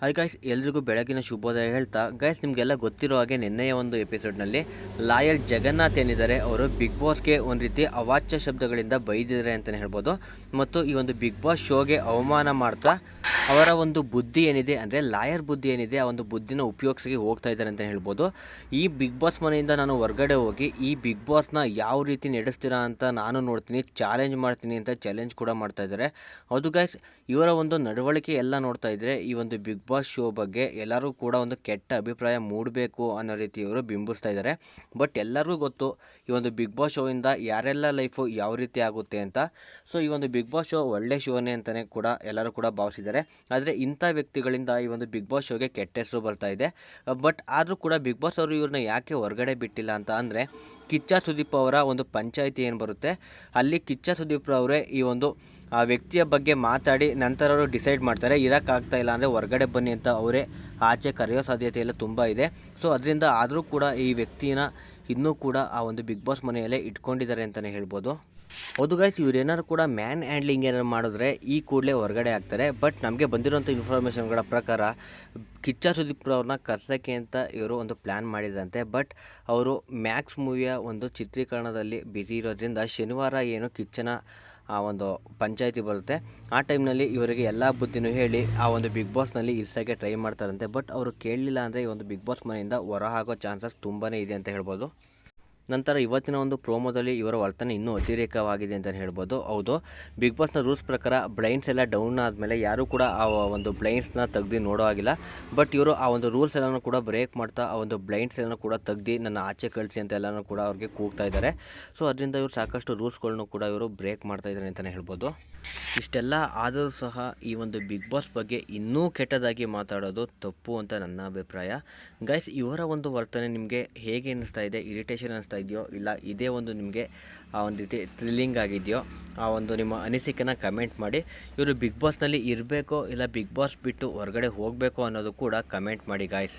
Hi guys ಎಲ್ರಿಗೂ ಬೆಳಗಿನ ಶುಭೋದಯ ಹೇಳ್ತಾ. ಗೈಸ್ ನಿಮಗೆಲ್ಲ ಗೊತ್ತಿರೋ ಹಾಗೆ ನಿನ್ನೆಯ ಒಂದು ಎಪಿಸೋಡ್ನಲ್ಲಿ ಲಾಯಲ್ ಜಗನ್ನಾಥ್ ಏನಿದ್ದಾರೆ, ಅವರು ಬಿಗ್ ಬಾಸ್ಗೆ ಒಂದು ರೀತಿ ಅವಾಚ್ಯ ಶಬ್ದಗಳಿಂದ ಬೈದಿದ್ದಾರೆ ಅಂತಲೇ ಹೇಳ್ಬೋದು. ಮತ್ತು ಈ ಒಂದು ಬಿಗ್ ಬಾಸ್ ಶೋಗೆ ಅವಮಾನ ಮಾಡ್ತಾ, ಅವರ ಒಂದು ಬುದ್ಧಿ ಏನಿದೆ ಅಂದರೆ ಲಾಯರ್ ಬುದ್ಧಿ ಏನಿದೆ, ಆ ಒಂದು ಬುದ್ಧಿನ ಉಪಯೋಗಿಸಿ ಹೋಗ್ತಾ ಇದ್ದಾರೆ ಅಂತಲೇ ಹೇಳ್ಬೋದು. ಈ ಬಿಗ್ ಬಾಸ್ ಮನೆಯಿಂದ ನಾನು ಹೊರಗಡೆ ಹೋಗಿ, ಈ ಬಿಗ್ ಬಾಸ್ನ ಯಾವ ರೀತಿ ನಡೆಸ್ತೀರಾ ಅಂತ ನಾನು ನೋಡ್ತೀನಿ ಚಾಲೆಂಜ್ ಮಾಡ್ತೀನಿ ಅಂತ ಚಾಲೆಂಜ್ ಕೂಡ ಮಾಡ್ತಾ ಇದ್ದಾರೆ. ಹೌದು ಗೈಸ್ ಇವರ ಒಂದು ನಡವಳಿಕೆ ಎಲ್ಲ ನೋಡ್ತಾ ಇದ್ದರೆ ಈ ಒಂದು ಬಿಗ್ ಬಾಸ್ ಶೋ ಬಗ್ಗೆ ಎಲ್ಲರೂ ಕೂಡ ಒಂದು ಕೆಟ್ಟ ಅಭಿಪ್ರಾಯ ಮೂಡಬೇಕು ಅನ್ನೋ ರೀತಿ ಇವರು ಬಿಂಬಿಸ್ತಾ ಇದ್ದಾರೆ ಬಟ್ ಎಲ್ಲರಿಗೂ ಗೊತ್ತು, ಈ ಒಂದು ಬಿಗ್ ಬಾಸ್ ಶೋಯಿಂದ ಯಾರೆಲ್ಲ ಲೈಫು ಯಾವ ರೀತಿ ಆಗುತ್ತೆ ಅಂತ. ಸೊ, ಈ ಒಂದು ಬಿಗ್ ಬಾಸ್ ಶೋ ಒಳ್ಳೆ ಶೋನೇ ಅಂತಲೇ ಕೂಡ ಎಲ್ಲರೂ ಕೂಡ ಭಾವಿಸಿದ್ದಾರೆ. ಆದರೆ ಇಂಥ ವ್ಯಕ್ತಿಗಳಿಂದ ಈ ಒಂದು ಬಿಗ್ ಬಾಸ್ ಶೋಗೆ ಕೆಟ್ಟ ಹೆಸರು ಬರ್ತಾ ಇದೆ. ಬಟ್ ಆದರೂ ಕೂಡ ಬಿಗ್ ಬಾಸ್ ಅವರು ಇವ್ರನ್ನ ಯಾಕೆ ಹೊರಗಡೆ ಬಿಟ್ಟಿಲ್ಲ ಅಂತ ಅಂದರೆ, ಕಿಚ್ಚ ಸುದೀಪ್ ಅವರ ಒಂದು ಪಂಚಾಯಿತಿ ಏನು ಬರುತ್ತೆ, ಅಲ್ಲಿ ಕಿಚ್ಚ ಸುದೀಪ್ ಅವರೇ ಈ ಒಂದು, ಆ ವ್ಯಕ್ತಿಯ ಬಗ್ಗೆ ಮಾತಾಡಿ ನಂತರ ಅವರು ಡಿಸೈಡ್ ಮಾಡ್ತಾರೆ, ಇರೋಕ್ಕಾಗ್ತಾ ಇಲ್ಲ ಅಂದರೆ ಹೊರಗಡೆ ಬನ್ನಿ ಅಂತ ಅವರೇ ಆಚೆ ಕರೆಯೋ ಸಾಧ್ಯತೆ ಎಲ್ಲ ತುಂಬ ಇದೆ. ಸೊ ಅದರಿಂದ ಆದರೂ ಕೂಡ ಈ ವ್ಯಕ್ತಿನ ಇನ್ನೂ ಕೂಡ ಆ ಒಂದು ಬಿಗ್ ಬಾಸ್ ಮನೆಯಲ್ಲೇ ಇಟ್ಕೊಂಡಿದ್ದಾರೆ ಅಂತಲೇ ಹೇಳ್ಬೋದು. ಹೌದು ಗೈಸ್ ಇವ್ರು ಏನಾದ್ರು ಕೂಡ ಮ್ಯಾನ್ ಹ್ಯಾಂಡ್ಲಿಂಗ್ ಏನಾದ್ರು ಮಾಡಿದ್ರೆ ಈ ಕೂಡಲೇ ಹೊರಗಡೆ ಆಗ್ತಾರೆ. ಬಟ್ ನಮಗೆ ಬಂದಿರೋಂಥ ಇನ್ಫಾರ್ಮೇಷನ್ಗಳ ಪ್ರಕಾರ ಕಿಚ್ಚ ಸುದೀಪ್ ಅವ್ರನ್ನ ಕರ್ಸೋಕ್ಕೆ ಅಂತ ಇವರು ಒಂದು ಪ್ಲ್ಯಾನ್ ಮಾಡಿದಂತೆ ಬಟ್ ಅವರು ಮ್ಯಾಕ್ಸ್ ಮೂವಿಯ ಒಂದು ಚಿತ್ರೀಕರಣದಲ್ಲಿ ಬ್ಯುಸಿ ಇರೋದ್ರಿಂದ ಶನಿವಾರ ಏನು ಕಿಚ್ಚನ ಆ ಒಂದು ಪಂಚಾಯಿತಿ ಬರುತ್ತೆ. ಆ ಟೈಮ್ನಲ್ಲಿ ಇವರಿಗೆ ಎಲ್ಲ ಬುದ್ಧಿನೂ ಹೇಳಿ ಆ ಒಂದು ಬಿಗ್ ಬಾಸ್ನಲ್ಲಿ ಇರ್ಸೋಕ್ಕೆ ಟ್ರೈ ಮಾಡ್ತಾರಂತೆ. ಬಟ್ ಅವರು ಕೇಳಲಿಲ್ಲ ಅಂದರೆ ಈ ಒಂದು ಬಿಗ್ ಬಾಸ್ ಮನೆಯಿಂದ ಹೊರ ಆಗೋ ಚಾನ್ಸಸ್ ತುಂಬಾ ಇದೆ ಅಂತ ಹೇಳ್ಬೋದು. ನಂತರ ಇವತ್ತಿನ ಒಂದು ಪ್ರೋಮೋದಲ್ಲಿ ಇವರ ವರ್ತನೆ ಇನ್ನೂ ಅತಿರೇಕವಾಗಿದೆ ಅಂತ ಹೇಳ್ಬೋದು. ಹೌದು ಬಿಗ್ ಬಾಸ್ನ ರೂಲ್ಸ್ ಪ್ರಕಾರ ಬ್ಲೈಂಡ್ಸ್ ಎಲ್ಲ ಡೌನ್ ಆದಮೇಲೆ ಯಾರೂ ಕೂಡ ಆ ಒಂದು ಬ್ಲೈಂಡ್ಸ್ನ ತೆಗ್ದು ನೋಡೋ ಆಗಿಲ್ಲ ಬಟ್ ಇವರು ಆ ಒಂದು ರೂಲ್ಸ್ ಎಲ್ಲನೂ ಕೂಡ ಬ್ರೇಕ್ ಮಾಡ್ತಾ ಆ ಒಂದು ಬ್ಲೈಂಡ್ಸ್ ಎಲ್ಲನೂ ಕೂಡ ತೆಗ್ದು ನನ್ನ ಆಚೆ ಕಳಿಸಿ ಅಂತ ಎಲ್ಲನೂ ಕೂಡ ಅವ್ರಿಗೆ ಕೂಗ್ತಾ ಇದ್ದಾರೆ. ಸೊ ಅದರಿಂದ ಇವರು ಸಾಕಷ್ಟು ರೂಲ್ಸ್ಗಳನ್ನು ಕೂಡ ಇವರು ಬ್ರೇಕ್ ಮಾಡ್ತಾ ಇದ್ದಾರೆ ಅಂತಲೇ ಹೇಳ್ಬೋದು. ಇಷ್ಟೆಲ್ಲ ಆದರೂ ಸಹ ಈ ಒಂದು ಬಿಗ್ ಬಾಸ್ ಬಗ್ಗೆ ಇನ್ನೂ ಕೆಟ್ಟದಾಗಿ ಮಾತಾಡೋದು ತಪ್ಪು ಅಂತ ನನ್ನ ಅಭಿಪ್ರಾಯ. ಗೈಸ್ ಇವರ ಒಂದು ವರ್ತನೆ ನಿಮಗೆ ಹೇಗೆ ಅನ್ನಿಸ್ತಾ ಇದೆ? ಇರಿಟೇಷನ್ ಅನ್ನಿಸ್ತಾ ಇದೆಯೋ ಇಲ್ಲ ಇದೇ ಒಂದು ನಿಮಗೆ ಆ ಒಂದು ರೀತಿ ಥ್ರಿಲ್ಲಿಂಗ್ ಆಗಿದೆಯೋ, ಆ ಒಂದು ನಿಮ್ಮ ಅನಿಸಿಕೆನ ಕಮೆಂಟ್ ಮಾಡಿ. ಇವರು ಬಿಗ್ ಬಾಸ್ನಲ್ಲಿ ಇರಬೇಕೋ ಇಲ್ಲ ಬಿಗ್ ಬಾಸ್ ಬಿಟ್ಟು ಹೊರಗಡೆ ಹೋಗಬೇಕೋ ಅನ್ನೋದು ಕೂಡ ಕಮೆಂಟ್ ಮಾಡಿ ಗಾಯ್ಸ್